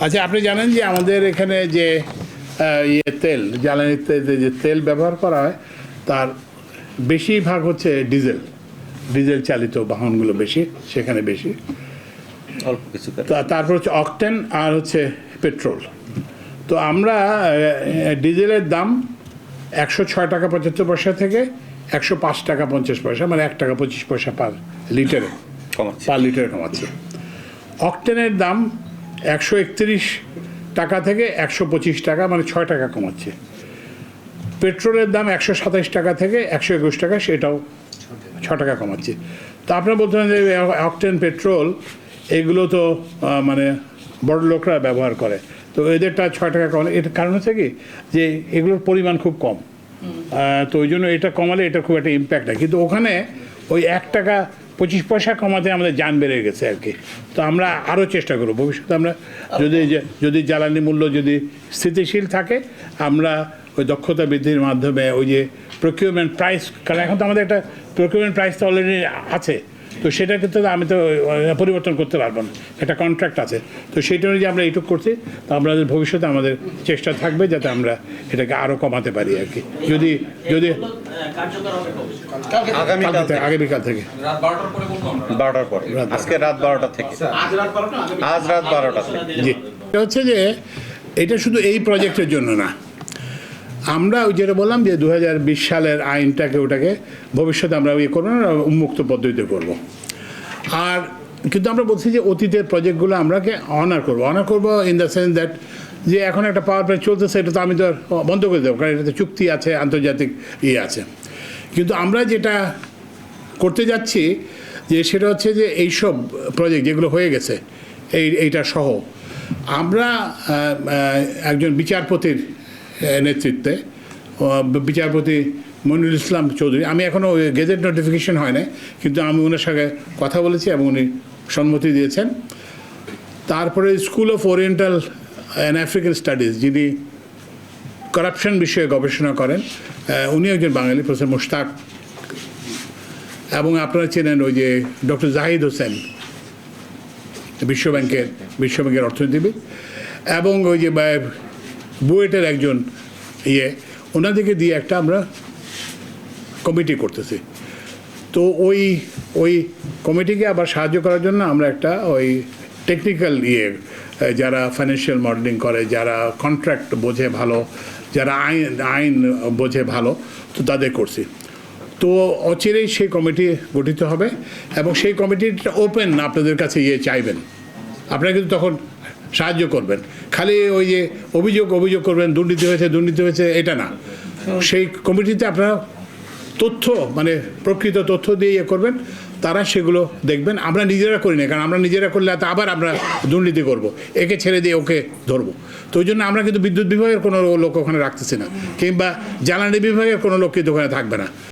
আচ্ছা আপনি জানেন যে আমাদের এখানে যে ইয়ে তেল জ্বালানিতে যে- যে তেল ব্যবহার করা হয় তার বেশিরভাগ হচ্ছে ডিজেল। ডিজেল চালিত বাহনগুলো বেশি সেখানে বেশি। অল্প কিছু তা- তারপর হচ্ছে অকটেন আর হচ্ছে পেট্রোল। তো আমরা ডিজেলের দাম একশো ছয় টাকা পঁচাত্তর পয়সা থেকে একশো পাঁচ টাকা পঞ্চাশ পয়সা মানে এক টাকা পঁচিশ পয়সা পার লিটারে। পার লিটারে কমাচ্ছে। অকটেনের দাম একশো একত্রিশ টাকা থেকে একশো পঁচিশ টাকা মানে ছয় টাকা কমাচ্ছে। পেট্রোলের দাম একশো সাতাশ টাকা থেকে একশো একুশ টাকা সেটাও ছ টাকা কমাচ্ছে। তা আপনারা বলতে পারেন যে অকটেন পেট্রোল এগুলো তো মানে বড় লোকরা ব্যবহার করে। তো এদেরটা ছয় টাকা কমালে এটার কারণ হচ্ছে কি? যে এগুলোর পরিমাণ খুব কম। তো ওই জন্য এটা কমালে এটা খুব একটা ইম্প্যাক্ট হয় কিন্তু ওখানে ওই এক টাকা পঁচিশ পয়সা কমাতে আমাদের যান বেড়ে গেছে আর কি। তো আমরা আরও চেষ্টা করব। ভবিষ্যতে আমরা যদি যদি জ্বালানি মূল্য যদি স্থিতিশীল থাকে, আমরা ওই দক্ষতা বৃদ্ধির মাধ্যমে ওই যে প্রকিউরমেন্ট প্রাইস কারণ এখন তো আমাদের একটা প্রকিউরমেন্ট প্রাইস তো অলরেডি আছে। তো সেটা ক্ষেত্রে আমি তো পরিবর্তন করতে পারব না। একটা কন্ট্রাক্ট আছে। তো সেইটা অনুযায়ী আমরা এইটুকু করছি। তো আমাদের ভবিষ্যতে আমাদের চেষ্টা থাকবে যাতে আমরা এটাকে আরও কমাতে পারি আর কি। যদি যদি কার্যকর হবে কবে? আগামীকাল থেকে, আগামীকাল থেকে। বারোটার পরে আজকে রাত বারোটা থেকে। আজ রাত বারোটা আজ রাত বারোটা থেকে। জি। এটা হচ্ছে যে এটা শুধু এই প্রজেক্টের জন্য না। আমরা ওই যেটা বললাম যে দু হাজার বিশ সালের আইনটাকে ওটাকে ভবিষ্যতে আমরা ইয়ে করব না উন্মুক্ত পদ্ধতিতে করব। আর কিন্তু আমরা বলছি যে অতীতের প্রজেক্টগুলো আমরাকে অনার করব। অনার করব ইন দ্য সেন্স দ্যাট যে এখন একটা পাওয়ার প্ল্যান্ট চলতেছে, এটা তো আমি তো বন্ধ করে দেবো, কারণ এটাতে চুক্তি আছে, আন্তর্জাতিক ইয়ে আছে। কিন্তু আমরা যেটা করতে যাচ্ছি, যে সেটা হচ্ছে যে এইসব প্রজেক্ট যেগুলো হয়ে গেছে, এই, এইটা সহ, আমরা একজন বিচারপতির নেতৃত্বে বিচারপতি মনিরুল ইসলাম চৌধুরী। আমি এখনও গেজেট নোটিফিকেশন হয় না কিন্তু আমি ওনার সঙ্গে কথা বলেছি এবং উনি সম্মতি দিয়েছেন। তারপরে school of Oriental and African studies, যিনি করাপশন বিষয়ে গবেষণা করেন উনি একজন বাঙালি, প্রফেসর মুশতাক। এবং আপনারা চেনেন ওই যে ডক্টর জাহিদ হোসেন, বিশ্বব্যাংকের বিশ্বব্যাংকের অর্থনীতিবিদ। এবং ওই যে বুয়েটের একজন ইয়ে ওনাদেরকে দিয়ে একটা আমরা কমিটি করতেছি। তো ওই ওই কমিটিকে আবার সাহায্য করার জন্য আমরা একটা ওই টেকনিক্যাল ইয়ে যারা ফাইন্যান্সিয়াল মডেলিং করে, যারা কন্ট্রাক্ট বোঝে ভালো, যারা আইন আইন বোঝে ভালো, তো তাদের করছি। তো অচিরেই সেই কমিটি গঠিত হবে এবং সেই কমিটিটা ওপেন আপনাদের কাছে ইয়ে চাইবেন। আপনারা কিন্তু তখন সাহায্য করবেন। খালি ওই যে অভিযোগ অভিযোগ করবেন, দুর্নীতি হয়েছে দুর্নীতি হয়েছে, এটা না। সেই কমিটিতে আপনারা তথ্য মানে প্রকৃত তথ্য দিয়ে ইয়ে করবেন, তারা সেগুলো দেখবেন। আমরা নিজেরা করি না, কারণ আমরা নিজেরা করলে তো আবার আমরা দুর্নীতি করব। একে ছেড়ে দিয়ে ওকে ধরবো। তো ওই জন্য আমরা কিন্তু বিদ্যুৎ বিভাগের কোনো লোক ওখানে রাখতেছি না, কিংবা জ্বালানি বিভাগের কোনো লোক কিন্তু ওখানে থাকবে না।